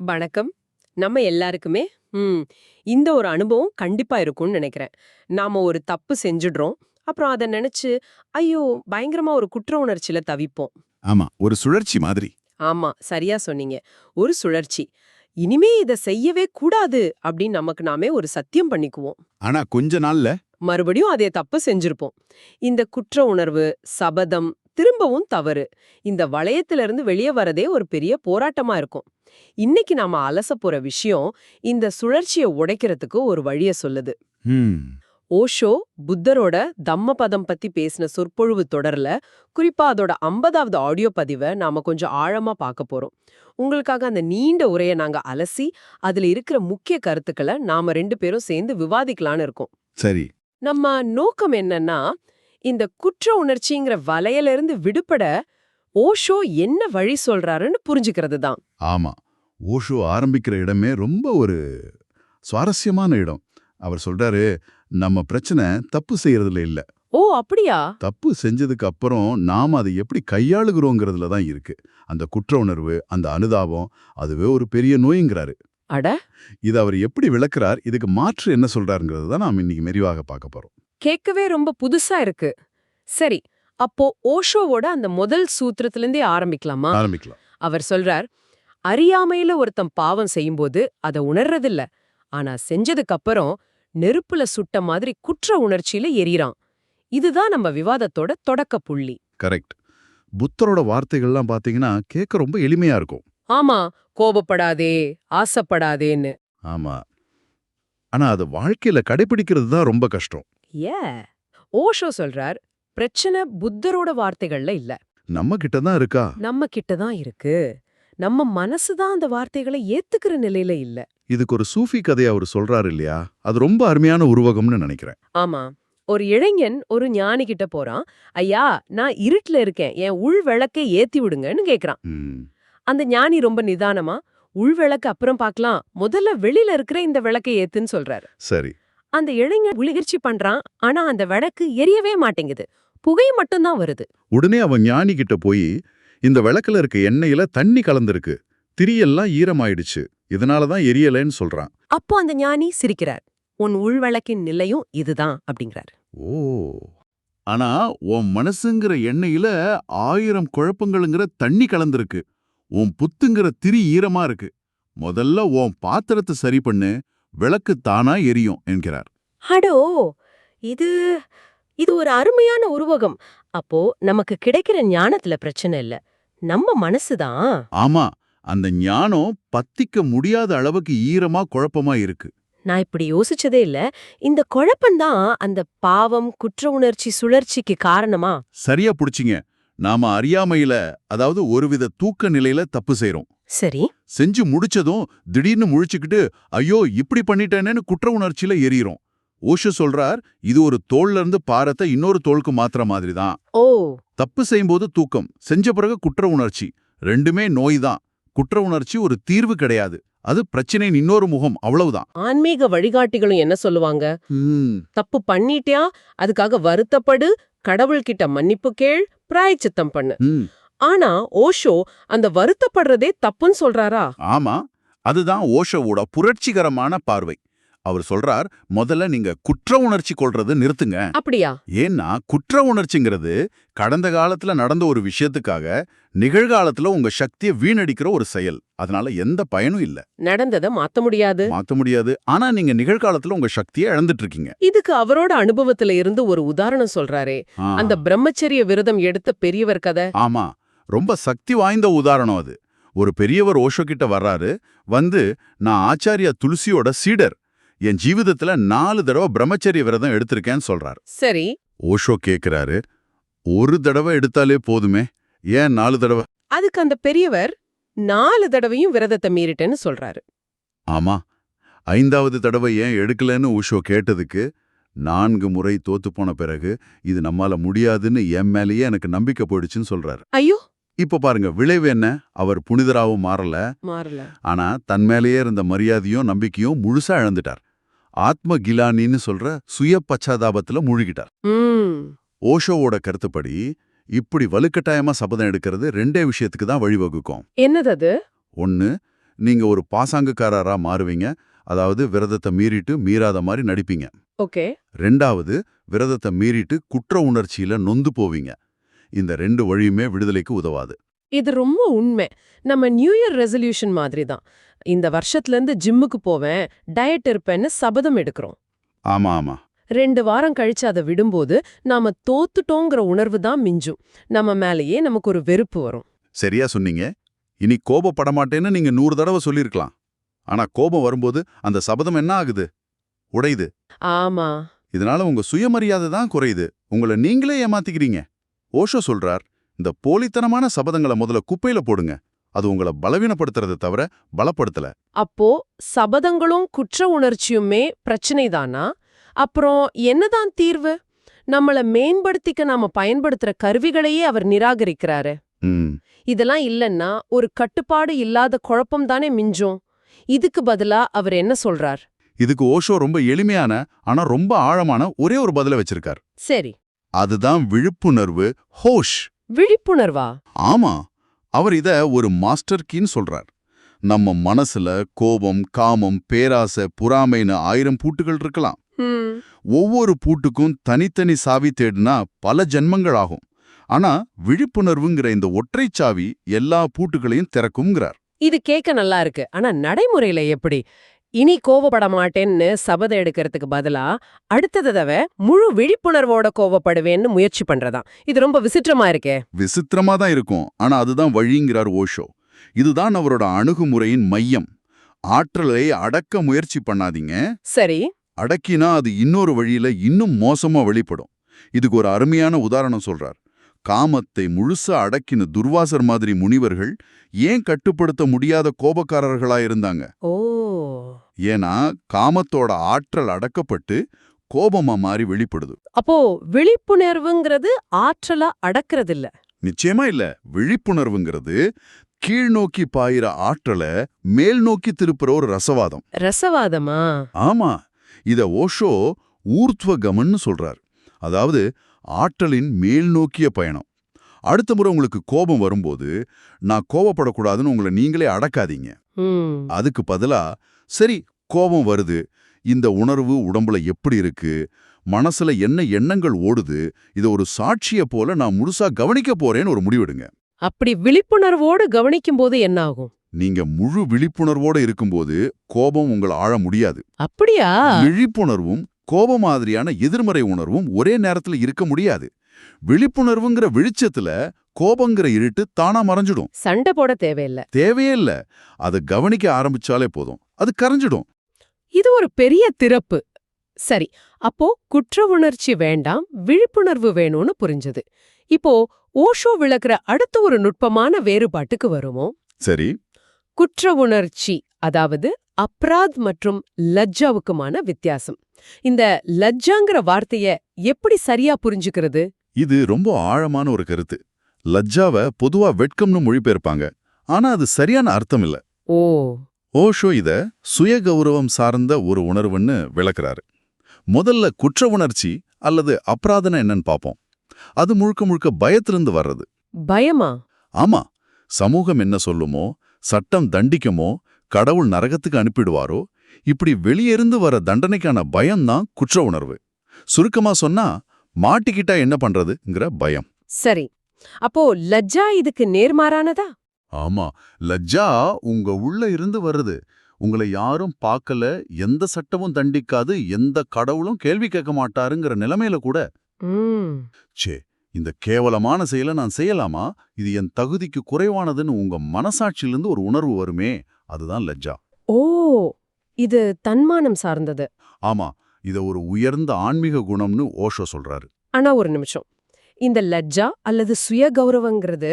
வணக்கம். நம்ம எல்லாருக்குமே ம் இந்த ஒரு அனுபவம் கண்டிப்பா இருக்கும்னு நினைக்கிறேன். நாம ஒரு தப்பு செஞ்சுடுறோம். அப்புறம் அதை நினைச்சு ஐயோ பயங்கரமா ஒரு குற்ற உணர்ச்சியில தவிப்போம். ஆமா ஒரு சுழற்சி மாதிரி. ஆமா சரியா சொன்னீங்க. ஒரு சுழற்சி. இனிமே இத செய்யவே கூடாது அப்படின்னு நமக்கு நாமே ஒரு சத்தியம் பண்ணிக்குவோம். ஆனா கொஞ்ச நாள்ல. மறுபடியும் அதே தப்பு செஞ்சிருப்போம். இந்த குற்ற உணர்வு சபதம் திரும்பவும் தவறு. இந்த வளையத்திலிருந்து வெளியே வரதே ஒரு பெரிய போராட்டமா இருக்கும். இன்னைக்கு நாம அலச போற விஷயம் இந்த சுழற்சியை உடைக்கிறதுக்கு ஒரு வழிய சொல்லுது. ஓஷோ புத்தரோட தம்மபதம் பத்தி பேசின சொற்பொழிவு தொடர்ல குறிப்பா அதோட ஐம்பதாவது ஆடியோ பதிவை நாம கொஞ்சம் ஆழமா பார்க்க போறோம். உங்களுக்காக அந்த நீண்ட உரையை நாங்க அலசி அதுல இருக்கிற முக்கிய கருத்துக்களை நாம ரெண்டு பேரும் சேர்ந்து விவாதிக்கலான்னு இருக்கோம். சரி. நம்ம நோக்கம் என்னன்னா இந்த குற்ற உணர்ச்சிங்கிற வலையில இருந்து விடுபட ஓஷோ என்ன வழி சொல்றாருன்னு புரிஞ்சுக்கிறது தான். ஆமா. ஓஷோ ஆரம்பிக்கிற இடமே ரொம்ப ஒரு சுவாரஸ்யமான இடம். அவர் சொல்றாரு நம்ம பிரச்சனை தப்பு செய்யறதுல இல்ல. ஓ அப்படியா? தப்பு செஞ்சதுக்கு அப்புறம் நாம அதை எப்படி கையாளுகிறோங்கிறதுல தான் இருக்கு. அந்த குற்ற உணர்வு அந்த அனுதாபம் அதுவே ஒரு பெரிய நோய்ங்கிறாரு. அட! இது அவர் எப்படி விளக்குறார்? இதுக்கு மாற்று என்ன சொல்றாருங்கிறது தான் நாம் இன்னைக்கு மெரிவாக பார்க்க போறோம். கேட்கவே ரொம்ப புதுசா இருக்கு. சரி அப்போ ஓஷோவோட அந்த முதல் சூத்திரத்துல இருந்தே ஆரம்பிக்கலாமா? ஆரம்பிக்கலாம். அவர் சொல்றார் அறியாமையில ஒருத்தன் பாவம் செய்யும்போது அதை உணர்றதில்ல. ஆனா செஞ்சதுக்கு அப்புறம் நெருப்புல சுட்ட மாதிரி குற்ற உணர்ச்சியில எரியறான். இதுதான் நம்ம விவாதத்தோட தொடக்க புள்ளி. கரெக்ட். புத்தரோட வார்த்தைகள்லாம் பாத்தீங்கன்னா கேட்க ரொம்ப எளிமையா இருக்கும். ஆமா கோபப்படாதே ஆசைப்படாதேன்னு. ஆமா. ஆனா அது வாழ்க்கையில கடைபிடிக்கிறது தான் ரொம்ப கஷ்டம். ஏ? ஓஷோ சொல்றார் பிரச்சனை புத்தரோட வார்த்தைகள்ல இல்ல. நம்ம கிட்ட தான் இருக்கா? நம்ம கிட்ட தான் இருக்கு. நம்ம மனசு தான் அந்த வார்த்தைகளை ஏத்துக்கிற நிலையில இல்ல. இதுக்கு ஒரு சூஃபி கதையை அவர் சொல்றாரு இல்லையா? அது ரொம்ப அருமையான உருவகம்னு நினைக்கிறேன். ஆமா. ஒரு இளைஞன் ஒரு ஞானி கிட்ட போறான் ஐயா நான் இருட்டுல இருக்கேன். என் உள் விளக்கை ஏத்தி விடுங்கன்னு கேக்குறான். ம், அந்த ஞானி ரொம்ப நிதானமா உள் விளக்கு அப்புறம் பார்க்கலாம். முதல்ல வெளியில இருக்கிற இந்த விளக்கை ஏத்துன்னு சொல்றாரு. சரி. அந்த இளைஞன் முயற்சி பண்றான் ஆனா அந்த விளக்கு எரியவே மாட்டேங்குது. புகை மட்டும்தான் வருது. உடனே அவன் ஞானி கிட்ட போய் இந்த விளக்குல இருக்க எண்ணெயில தண்ணி கலந்திருக்கு. திரியெல்லாம் ஈரமாயிடுச்சு. இதனால தான் எரியலைன்னு சொல்றான். அப்போ அந்த ஞானி சிரிக்கிறார். உன் உள் விளக்கின் நிலையும் இதுதான் அப்படிங்கிறார். ஓ. ஆனா உன் மனசுங்கிற எண்ணெயில ஆயிரம் குழப்பங்களுங்கிற தண்ணி கலந்திருக்கு. உன் புத்துங்கிற திரி ஈரமா இருக்கு. முதல்ல உன் பாத்திரத்தை சரி பண்ணு. விளக்கு தானா எரியும் என்கிறார். அடோ! இது இது ஒரு அருமையான உருவகம். அப்போ நமக்கு கிடைக்கிற ஞானத்துல பிரச்சனை இல்ல. நம்ம மனசுதான் ஆமா அந்த ஞானம் பத்திக்க முடியாத அளவுக்கு ஈரமா குழப்பமா இருக்கு. நான் இப்படி யோசிச்சதே இல்ல. இந்த குழப்பம்தான் அந்த பாவம் குற்ற உணர்ச்சி சுழற்சிக்கு காரணமா? சரியா புடிச்சிங்க. நாம அறியாமையில அதாவது ஒருவித தூக்க நிலையில தப்பு செய்றோம். சரி. செஞ்சு முடிச்சதும் திடீர்னு முழிச்சுக்கிட்டு ஐயோ இப்படி பண்ணிட்டேனேன்னு குற்ற உணர்ச்சியில எரியறோம் ஓஷோ சொல்றார் இது ஒரு தோல்ல இருந்து பாரத்தை இன்னொரு தோளுக்கு மாத்துற மாதிரி தான் ஓ. தப்பு செய்யும்போது தூக்கம் செஞ்ச பிறகு குற்ற உணர்ச்சி. ரெண்டுமே நோய் தான் குற்ற உணர்ச்சி ஒரு தீர்வு கிடையாது. அது பிரச்சனையின் இன்னொரு முகம் அவ்வளவுதான். ஆன்மீக வழிகாட்டிகளும் என்ன சொல்லுவாங்க? தப்பு பண்ணிட்டியா? அதுக்காக வருத்தப்படு கடவுள்கிட்ட மன்னிப்பு கேள் பிராயச்சித்தம் பண்ணு. ஆனா ஓஷோ அந்த வருத்தப்படுறதே தப்புன்னு சொல்றாரா? ஆமா அதுதான் ஓஷோவோட புரட்சிகரமான பார்வை. அவர் சொல்றார் முதல்ல நீங்க குற்ற உணர்ச்சி கொள்றது நிறுத்துங்க. அப்படியா? ஏன்னா குற்ற உணர்ச்சிங்கிறது கடந்த காலத்துல நடந்த ஒரு விஷயத்துக்காக நிகழ்காலத்துல உங்க சக்தியை வீணடிக்கிற ஒரு செயல். அதனால எந்த பயனும் இல்ல. நடந்ததை மாத்த முடியாது. மாத்த முடியாது. ஆனா நீங்க நிகழ்காலத்துல உங்க சக்தியை இழந்துட்டு இருக்கீங்க இதுக்கு அவரோட அனுபவத்துல இருந்து ஒரு உதாரணம் சொல்றாரே. அந்த பிரம்மச்சரிய விரதம் எடுத்த பெரியவர் கதை. ஆமா. ரொம்ப சக்தி வாய்ந்த உதாரணம் அது. ஒரு பெரியவர் ஓஷோ கிட்ட வர்றாரு வந்து நான் ஆச்சாரியா துளசியோட சீடர். என் ஜீவிதத்துல நாலு தடவை பிரம்மச்சரிய விரதம் எடுத்திருக்கேன்னு சொல்றாரு. சரி. ஓஷோ கேக்குறாரு ஒரு தடவை எடுத்தாலே போதுமே ஏன் நாலு தடவை? அதுக்கு அந்த பெரியவர் நாலு தடவையும் விரதத்தை மீறிட்டேன்னு சொல்றாரு. ஆமா. ஐந்தாவது தடவை ஏன் எடுக்கலன்னு உஷோ கேட்டதுக்கு நான்கு முறை தோத்து போன பிறகு இது நம்மால முடியாதுன்னு என் மேலேயே எனக்கு நம்பிக்கை போயிடுச்சுன்னு சொல்றாரு. ஐயோ! இப்ப பாருங்க விளைவு என்ன? அவர் புனிதராவும் மாறல. மாறல. ஆனா தன் மேலேயே இருந்த மரியாதையும் நம்பிக்கையும் முழுசா இழந்துட்டார். ஆத்ம கிலானின்னு சொல்ற சுய பச்சாதாபத்துல மூழ்கிட்டார். ஓஷோவோட கருத்துப்படி இப்படி வலுக்கட்டாயமா சபதம் எடுக்கிறது ரெண்டே விஷயத்துக்கு தான் வழிவகுக்கும். என்னது அது ஒன்னு நீங்க ஒரு பாசாங்குக்காரரா மாறுவீங்க. அதாவது விரதத்தை மீறிட்டு மீறாத மாதிரி நடிப்பீங்க. ஓகே. ரெண்டாவது விரதத்தை மீறிட்டு குற்ற உணர்ச்சியில நொந்து போவீங்க. இந்த ரெண்டு வழியுமே விடுதலைக்கு உதவாது. இது ரொம்ப உண்மை. நம்ம நியூ இயர் ரெசல்யூஷன் மாதிரி தான் இந்த வருஷத்துல இருந்து ஜிம்முக்கு போவேன் டயட் இருப்பேன்னு சபதம் எடுக்கிறோம். ஆமா ஆமா. ரெண்டு வாரம் கழிச்சு அதை விடும்போது நாம தோத்துட்டோங்கிற உணர்வு தான் மிஞ்சும். நம்ம மேலேயே நமக்கு ஒரு வெறுப்பு வரும். சரியா சொன்னீங்க. இனி கோபப்பட மாட்டேன்னு நீங்க நூறு தடவை சொல்லியிருக்கலாம். ஆனா கோபம் வரும்போது அந்த சபதம் என்ன ஆகுது? உடையுது. ஆமா. இதனால உங்க சுயமரியாதை தான் குறையுது. உங்களை நீங்களே ஏமாத்திக்கிறீங்க. ஓஷோ சொல்றார் இந்த போலித்தனமான சபதங்களை முதல்ல குப்பையில போடுங்க. அது உங்களை பலவீனப்படுத்துறதை தவிர பலப்படுத்தல. அப்போ சபதங்களும் குற்ற உணர்ச்சியுமே பிரச்சனை தானா அப்புறம் என்னதான் தீர்வு? நம்மள மேம்படுத்திக்க நாம பயன்படுத்துற கருவிகளையே அவர் நிராகரிக்கிறாரு. இதெல்லாம் இல்லன்னா ஒரு கட்டுப்பாடு இல்லாத குழப்பம் தானே மிஞ்சும். இதுக்கு பதிலா அவர் என்ன சொல்றார்? இதுக்கு ஓஷோ ரொம்ப எளிமையான ஆனா ரொம்ப ஆழமான ஒரே ஒரு பதில வச்சிருக்கார். சரி. அதுதான் விழிப்புணர்வு ஹோஷ். விழிப்புணர்வா? ஆமா. அவர் இத ஒரு மாஸ்டர் கீன்னு சொல்றார். நம்ம மனசுல கோபம் காமம் பேராசை பொறாமைன்னு ஆயிரம் பூட்டுகள் இருக்கலாம். ஒவ்வொரு பூட்டுக்கும் தனித்தனி சாவி தேடினா பல ஜென்மங்கள் ஆகும். ஆனா விழிப்புணர்வுங்கிற இந்த ஒற்றைச் சாவி எல்லா பூட்டுகளையும் திறக்கும்ங்கிறார். இது கேட்க நல்லா இருக்கு. ஆனா நடைமுறையில எப்படி? இனி கோவப்பட மாட்டேன்னு சபதம் எடுக்கிறதுக்கு பதிலா அடுத்த தடவை முழு விழிப்புணர்வோட கோவப்படுவேன்னு முயற்சி பண்றதாம் இது ரொம்ப விசித்திரமா இருக்கே. விசித்திரமா தான் இருக்கும். ஆனா அதுதான் வழிங்கிறார் ஓஷோ. இதுதான் அவரோட அணுகுமுறையின் மையம். ஆற்றலை அடக்க முயற்சி பண்ணாதீங்க. சரி. அடக்கினா அது இன்னொரு வழியில இன்னும் மோசமா வெளிப்படும். இதுக்கு ஒரு அருமையான உதாரணம் சொல்றார். காமத்தை முழுசா அடக்கின துர்வாசர் மாதிரி முனிவர்கள் ஏன் கட்டுப்படுத்த முடியாத கோபக்காரர்களா இருந்தாங்க ஓ. ஏன்னா காமத்தோட ஆற்றல் அடக்கப்பட்டு கோபமா மாறி வெளிப்படுது. அப்போ விழிப்புணர்வுங்கிறது ஆற்றலா அடக்கிறது இல்ல நிச்சயமா இல்ல. விழிப்புணர்வுங்கிறது கீழ்நோக்கி பாயிற ஆற்றலை மேல் நோக்கி திருப்புற ஒரு ரசவாதம். ரசவாதமா? ஆமா. இத ஓஷோ ஊர்த்வ கமன்னு சொல்றார். அதாவது ஆற்றலின் மேல் நோக்கிய பயணம். அடுத்த முறை உங்களுக்கு கோபம் வரும்போது நான் கோபப்படக்கூடாதுன்னு உங்களை நீங்களே அடக்காதீங்க. அதுக்கு பதிலா சரி கோபம் வருது. இந்த உணர்வு உடம்புல எப்படி இருக்கு? மனசுல என்ன எண்ணங்கள் ஓடுது? இத ஒரு சாட்சிய போல நான் முழுசா கவனிக்க போறேன்னு ஒரு முடிவெடுங்க. அப்படி விழிப்புணர்வோடு கவனிக்கும் போது என்ன ஆகும் நீங்க முழு விழிப்புணர்வோட இருக்கும்போது கோபம் உங்களை ஆழ முடியாது. அப்படியா? விழிப்புணர்வும் கோப மாதிரியான எதிர்மறை உணர்வும் ஒரே நேரத்துல இருக்க முடியாது. விழிப்புணர்வுங்கிற வெளிச்சத்துல கோபங்கிற இருட்டு தானா மறைஞ்சிடும். சண்டை போட தேவையில்ல. தேவையே இல்ல. அதை கவனிக்க ஆரம்பிச்சாலே போதும். அது கரைஞ்சிடும். இது ஒரு பெரிய திறப்பு. சரி அப்போ குற்ற உணர்ச்சி வேண்டாம் விழிப்புணர்வு வேணும்னு புரிஞ்சது. இப்போ ஓஷோ விளக்குற அடுத்த ஒரு நுட்பமான வேறுபாட்டுக்கு வருவோம். சரி. குற்ற உணர்ச்சி அதாவது அப்ராத் மற்றும் லஜ்ஜாவுக்குமான வித்தியாசம். இந்த லஜ்ஜாங்கிற வார்த்தைய எப்படி சரியா புரிஞ்சுக்கிறது? இது ரொம்ப ஆழமான ஒரு கருத்து. லஜ்ஜாவை பொதுவா வெட்கம்னு மொழிபெயர்ப்பாங்க. ஆனா அது சரியான அர்த்தம் இல்ல ஓ. ஓஷோ இத சுய கௌரவம் சார்ந்த ஒரு உணர்வுன்னு விளக்குறாரு. முதல்ல குற்ற உணர்ச்சி அல்லது அபராதனை என்னன்னு பாப்போம். அது முழுக்க முழுக்க பயத்திலிருந்து வர்றது. பயமா? ஆமா. சமூகம் என்ன சொல்லுமோ சட்டம் தண்டிக்குமோ கடவுள் நரகத்துக்கு அனுப்பிடுவாரோ? இப்படி வெளியிருந்து வர தண்டனைக்கான பயம்தான் குற்ற உணர்வு. சுருக்கமா சொன்னா மாட்டிக்கிட்டா என்ன பண்றதுங்கிற பயம். சரி. அப்போ லஜ்ஜா இதுக்கு நேர்மாறானதா? ஆமா. லஜ்ஜா உங்க உள்ள இருந்து வருது. உங்களை யாரும் பார்க்கல எந்த சட்டமும் தண்டிக்காது எந்த கடவுளும் கேள்வி கேட்க மாட்டாருங்கிற நிலைமையில கூட. ச்சே இந்த கேவலமான செயலை நான் செய்யலாமா? இது என் தகுதிக்கு குறைவானதுன்னு உங்க மனசாட்சியிலிருந்து ஒரு உணர்வு வருமே. அதுதான் லஜ்ஜா. ஓ இது தன்மானம் சார்ந்தது. ஆமா இத ஒரு உயர்ந்த ஆன்மீக குணம்னு ஓஷோ சொல்றாரு. ஆனா ஒரு நிமிஷம். இந்த லஜ்ஜா அல்லது சுய கௌரவங்கிறது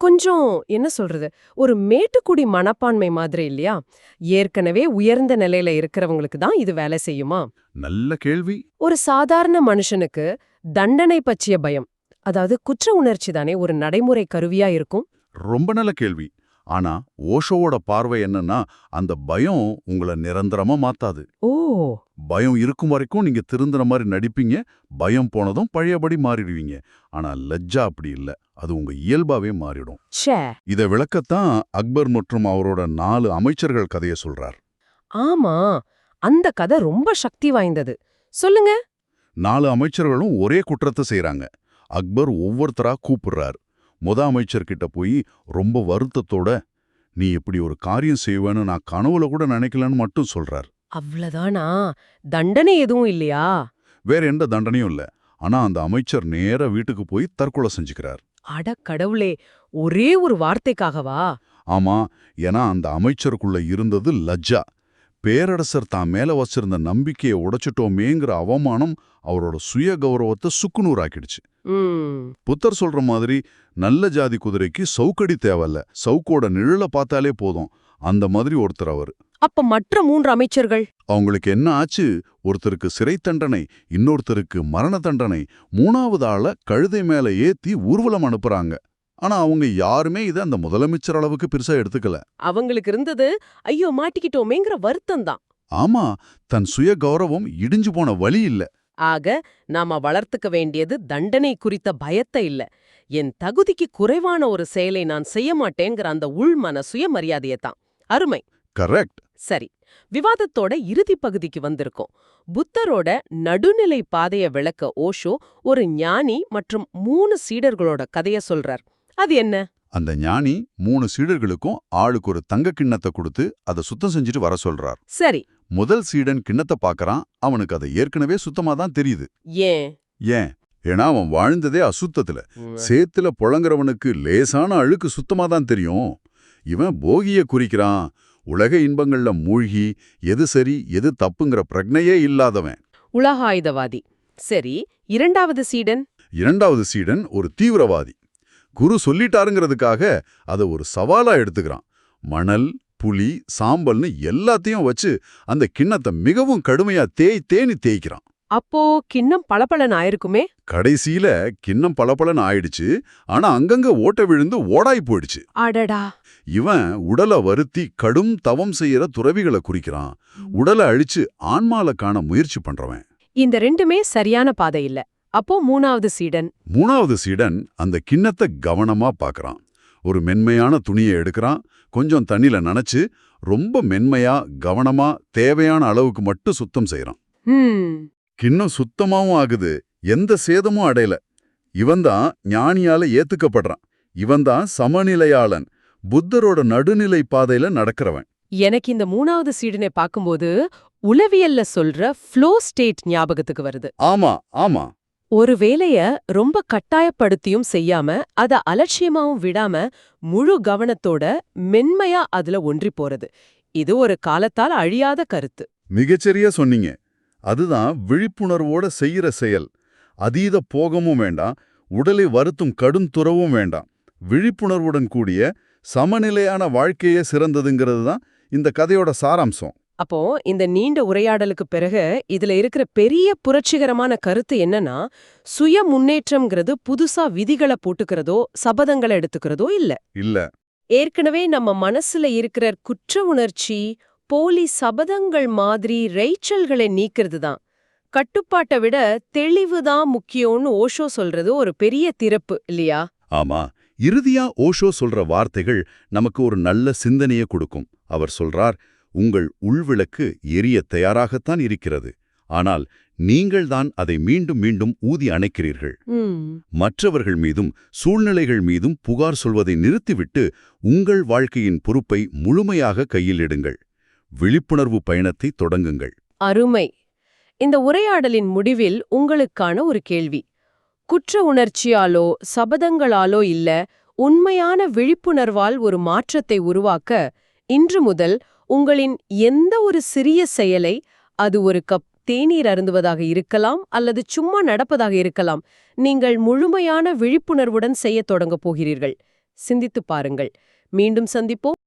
கொஞ்சம் என்ன சொல்றது ஒரு மேட்டுக்குடி மனப்பான்மை மாதிரி இல்லையா? ஏற்கனவே உயர்ந்த நிலையில இருக்கிறவங்களுக்கு தான் இது வேலை செய்யுமா? நல்ல கேள்வி. ஒரு சாதாரண மனுஷனுக்கு தண்டனை பற்றிய பயம் அதாவது குற்ற உணர்ச்சி தானே ஒரு நடைமுறை கருவியா இருக்கும்? ரொம்ப நல்ல கேள்வி. ஆனா ஓஷோவோட பார்வை என்னன்னா அந்த பயம் உங்களை நிரந்தரமா மாத்தாது. ஓ! பயம் இருக்கும் வரைக்கும் நீங்க திருந்துற மாதிரி நடிப்பீங்க பயம் போனதும் பழையபடி மாறிடுவீங்க. ஆனா லஜ்ஜா அப்படி இல்ல அது உங்க இயல்பாவே மாறிடும். இத விளக்கத்தான் அக்பர் மற்றும் அவரோட நாலு அமைச்சர்கள் கதைய சொல்றார். ஆமா அந்த கதை ரொம்ப சக்தி வாய்ந்தது. சொல்லுங்க. நாலு அமைச்சர்களும் ஒரே குற்றத்தை செய்றாங்க. அக்பர் ஒவ்வொருத்தரா கூப்பிடுறார். முத அமைச்சர்கிட்ட போய் ரொம்ப வருத்தத்தோட நீ இப்படி ஒரு காரியம் செய்வேன்னு நான் கனவுல கூட நினைக்கலன்னு மட்டும் சொல்றார். அவ்வளவுதானா தண்டனை எதுவும் இல்லையா? வேற எந்த தண்டனையும் இல்ல. ஆனா அந்த அமைச்சர் நேரா வீட்டுக்கு போய் தற்கொலை செஞ்சுக்கிறார். அட கடவுளே ஒரே ஒரு வார்த்தைக்காகவா? ஆமா ஏன்னா அந்த அமைச்சருக்குள்ள இருந்தது லஜ்ஜா. பேரரசர் தான் மேல வச்சிருந்த நம்பிக்கையை உடைச்சிட்டோமேங்கிற அவமானம் அவரோட சுய கௌரவத்தை சுக்குநூறாக்கிடுச்சு. புத்தர் சொல்ற மாதிரி நல்ல ஜாதி குதிரைக்கு சவுக்கடி தேவையில்ல. சவுக்கோட நிழல பார்த்தாலே போதும். அந்த மாதிரி ஒருத்தர் அவர். அப்ப மற்ற மூன்று அமைச்சர்கள்? அவங்களுக்கு என்ன ஆச்சு? ஒருத்தருக்கு சிறை தண்டனை இன்னொருத்தருக்கு மரண தண்டனை. மூணாவது ஆள கழுதை மேல ஏத்தி ஊர்வலம் அனுப்புறாங்க. ஆனா அவங்க யாருமே இதை அந்த முதலமைச்சர் அளவுக்கு பெருசா எடுத்துக்கல. அவங்களுக்கு இருந்தது ஐயோ மாட்டிக்கிட்டோமேங்கிற வருத்தம் தான். ஆமா தன் சுய கௌரவம் இடிஞ்சு போன வழி இல்ல. ஆக நாம வளர்த்துக்க வேண்டியது தண்டனை குறித்த பயத்தை இல்ல. என் தகுதிக்கு குறைவான ஒரு செயலை நான் செய்ய மாட்டேங்கிற அந்த உள்மன சுயமரியாதையத்தான் அருமை. கரெக்ட். சரி விவாதத்தோட இறுதி பகுதிக்கு வந்திருக்கோம். புத்தரோட நடுநிலை பாதைய விளக்க ஓஷோ ஒரு ஞானி மற்றும் மூணு சீடர்களோட கதைய சொல்றார். அது என்ன? அந்த ஞானி மூணு சீடர்களுக்கும் ஆளுக்கு ஒரு தங்க கிண்ணத்தை கொடுத்து அதை சுத்தம் செஞ்சுட்டு வர சொல்றார். சரி முதல் சீடன் கிண்ணத்தை பார்க்கறான் அவனுக்கு அது ஏற்கனவே சுத்தமா தான் தெரியுது. ஏன்? ஏன்? ஏன்னா அவன் வாழ்ந்ததே அசுத்தத்துல. சேத்துல புழங்குறவனுக்கு லேசான அழுக்கு சுத்தமா தான் தெரியும். இவன் போகிய குறிக்கிறான் உலக இன்பங்கள்ல மூழ்கி எது சரி எது தப்புங்கிற பிரக்னையே இல்லாதவன். உலகாயுதவாதி. சரி இரண்டாவது சீடன்? இரண்டாவது சீடன் ஒரு தீவிரவாதி. குரு சொல்லிட்டாருங்கிறதுக்காக அதை ஒரு சவாலா எடுத்துக்கிறான். மணல் புலி சாம்பல்னு எல்லாத்தையும் வச்சு அந்த கிண்ணத்தை மிகவும் கடுமையா தேய் தேனி தேய்க்கிறான். அப்போ கிண்ணம் பளபளன்னு ஆயிருக்குமே? கடைசியில கிண்ணம் பளபளன்னு ஆயிடுச்சு. ஆனா அங்கங்க ஓட்ட விழுந்து ஓடாய் போயிடுச்சு. அடடா. இவன் உடலை வருத்தி கடும் தவம் செய்யற துறவிகளை குறிக்கிறான். உடலை அழிச்சு ஆன்மால காண முயற்சி பண்றவன். இந்த ரெண்டுமே சரியான பாதை இல்ல. அப்போ மூணாவது சீடன். மூணாவது சீடன் அந்த கிண்ணத்தை கவனமா பார்க்கறான் ஒரு மென்மையான துணியை எடுக்கறான். கொஞ்சம் தண்ணில நனைச்சு ரொம்ப மென்மையா கவனமா தேவையான அளவுக்கு மட்டும் சுத்தம் செய்யறான் கிண்ணம் சுத்தமாவும் ஆகுது. எந்த சேதமும் அடையல. இவன்தான் ஞானியால ஏத்துக்கப்படுறான். இவன்தான் சமநிலையாளன். புத்தரோட நடுநிலை பாதையில நடக்கிறவன். எனக்கு இந்த மூணாவது சீடனை பார்க்கும்போது உளவியல்ல சொல்ற ஃப்ளோ ஸ்டேட் ஞாபகத்துக்கு வருது. ஆமா ஆமா. ஒரு வேலைய ரொம்ப கட்டாயப்படுத்தியும் செய்யாம அத அலட்சியமாவும் விடாம முழு கவனத்தோட மென்மையா அதுல ஒன்றி போறது. இது ஒரு காலத்தால் அழியாத கருத்து. மிகச்சரியா சொன்னீங்க. அதுதான் விழிப்புணர்வோட செய்யற செயல். அதீத போகமும் வேண்டாம் உடலை வருத்தும் கடும் துறவும் வேண்டாம். விழிப்புணர்வுடன் கூடிய சமநிலையான வாழ்க்கையே சிறந்ததுங்கிறது தான் இந்த கதையோட சாராம்சம். அப்போ இந்த நீண்ட உரையாடலுக்கு பிறகு இதுல இருக்கிற பெரிய புரட்சிகரமான கருத்து என்னன்னா சுய முன்னேற்றம்ங்கிறது புதுசா விதிகளை போட்டுக்கிறதோ சபதங்களை எடுத்துக்கிறதோ இல்ல. இல்ல. ஏற்கனவே நம்ம மனசுல இருக்கிற குற்ற உணர்ச்சி போலி சபதங்கள் மாதிரி ரைச்சல்களை நீக்கிறது தான். கட்டுப்பாட்டை விட தெளிவு தான் முக்கியம்னு ஓஷோ சொல்றது ஒரு பெரிய திறப்பு இல்லையா? ஆமா. இறுதியா ஓஷோ சொல்ற வார்த்தைகள் நமக்கு ஒரு நல்ல சிந்தனையை கொடுக்கும். அவர் சொல்றார் உங்கள் உள்விளக்கு எரிய தயாராகத்தான் இருக்கிறது. ஆனால் நீங்கள்தான் அதை மீண்டும் மீண்டும் ஊதி அணைக்கிறீர்கள். மற்றவர்கள் மீதும் சூழ்நிலைகள் மீதும் புகார் சொல்வதை நிறுத்திவிட்டு உங்கள் வாழ்க்கையின் பொறுப்பை முழுமையாக கையில் எடுங்கள். விழிப்புணர்வு பயணத்தை தொடங்குங்கள். அருமை. இந்த உரையாடலின் முடிவில் உங்களுக்கான ஒரு கேள்வி. குற்ற உணர்ச்சியாலோ சபதங்களாலோ இல்ல உண்மையான விழிப்புணர்வால் ஒரு மாற்றத்தை உருவாக்க இன்று முதல் உங்களின் எந்த ஒரு சிறிய செயலை அது ஒரு கப் தேநீர் அருந்துவதாக இருக்கலாம் அல்லது சும்மா நடப்பதாக இருக்கலாம் நீங்கள் முழுமையான விழிப்புணர்வுடன் செய்யத் தொடங்கப் போகிறீர்கள். சிந்தித்துப் பாருங்கள். மீண்டும் சந்திப்போம்.